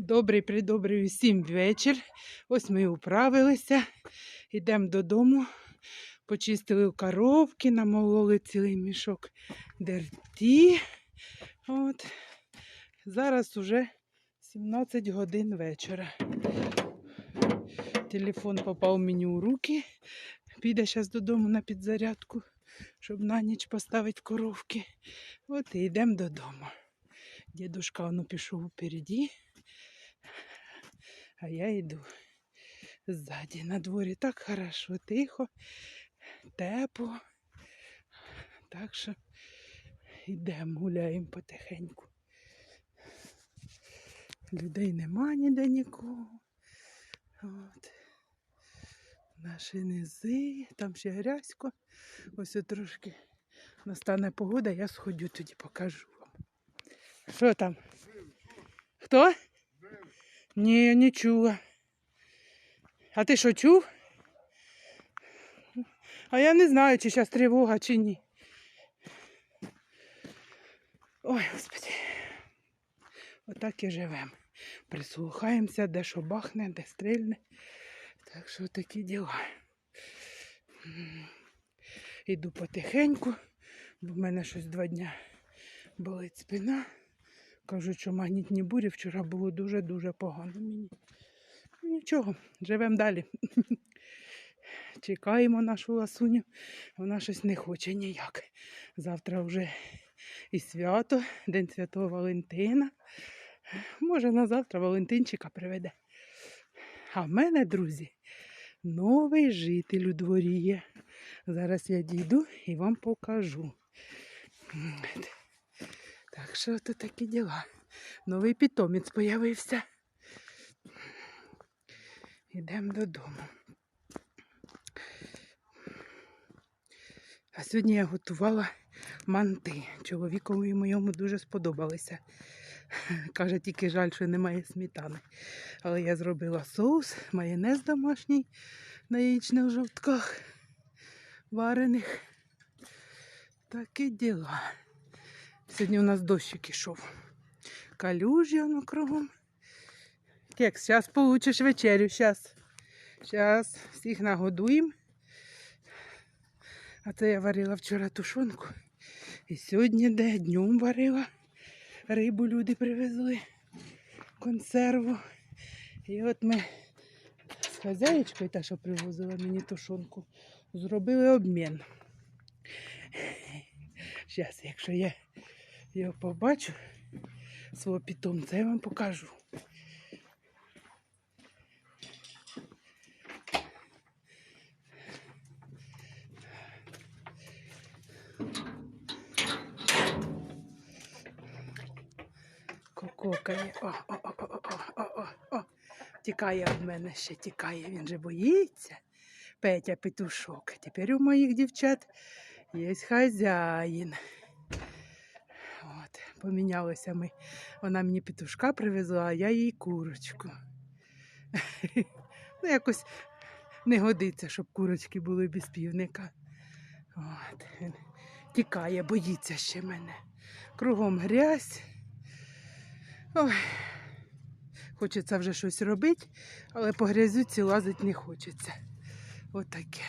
Добрий придобрий усім вечір. Ось ми управилися. Йдемо додому. Почистили коровки, намололи цілий мішок дерті. От. Зараз уже 17 годин вечора. Телефон попав мені у руки. Піде зараз додому на підзарядку, щоб на ніч поставити коровки. От і йдемо додому. Дідушка воно пішов упереді, а я йду ззаді. На дворі так хорошо, тихо, тепло. Так що йдемо, гуляємо потихеньку. Людей нема ніде нікого. От. Наші низи, там ще грязько. Ось от трошки настане погода, я сходю тоді покажу вам. Що там? Хто? Ні, не чула. А ти що чув? А я не знаю, чи зараз тривога, чи ні. Ой, господи. Отак і живемо. Прислухаємося, де що бахне, де стрільне. Так що такі діла. Іду потихеньку, бо в мене щось два дня болить спина. Кажуть, що магнітні бурі вчора було дуже-дуже погано мені. Ну, Нічого, живемо далі. Чекаємо нашу ласуню. Вона щось не хоче ніяк. Завтра вже і свято, День Святого Валентина. Може, на завтра Валентинчика приведе. А в мене, друзі, новий житель у дворі є. Зараз я дійду і вам покажу. Так що то такі діла. Новий питомець появився. Йдемо додому. А сьогодні я готувала манти. Чоловікові моєму дуже сподобалися. Каже, тільки жаль, що немає сметани. Але я зробила соус, майонез домашній на яєчних жовтках варених. Такі діла. Сьогодні у нас дощик ішов. Калюжі воно кругом. Кекс, зараз получиш вечерю, зараз. Зараз всіх нагодуємо. А це я варила вчора тушонку. І сьогодні де днем варила. Рибу люди привезли. Консерву. І от ми з хазяєчкою, та, що привозила мені тушонку, зробили обмін. Зараз, якщо я його побачу, свого питомця, я вам покажу. Кококає. О, о, о, о, о, о, о, о. Тікає від мене ще тікає. Він же боїться. Петя петушок. Тепер у моїх дівчат є хазяїн. Помінялися ми. Вона мені петушка привезла, а я їй курочку. Ну, якось не годиться, щоб курочки були без півника. От, тікає, боїться ще мене. Кругом грязь. Ой, хочеться вже щось робити, але по грязюці лазити не хочеться. Отаке.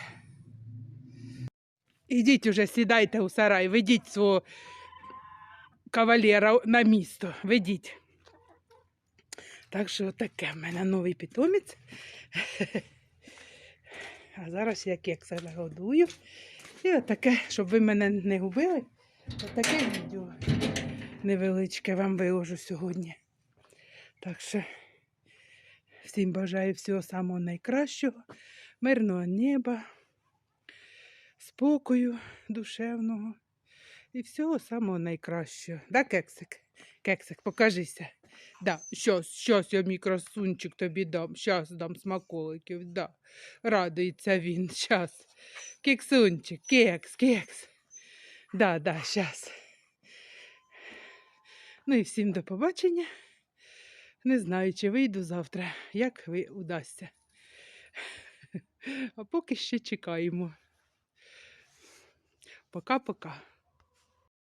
Ідіть уже, сідайте у сарай, ведіть свого кавалера на місто. Ведіть. Так що таке в мене новий питомець. А зараз я кекса нагодую. І отаке, щоб ви мене не губили, отаке відео невеличке вам виложу сьогодні. Так що всім бажаю всього самого найкращого, мирного неба, спокою душевного і всього самого найкращого. Да, кексик? Кексик, покажися. Да, щас, щас я мій красунчик тобі дам. Щас дам смаколиків, да. Радується він. Щас. Кексунчик, кекс, кекс. Да, да, щас. Ну і всім до побачення. Не знаю, чи вийду завтра, як ви удасться. А поки ще чекаємо. Пока-пока.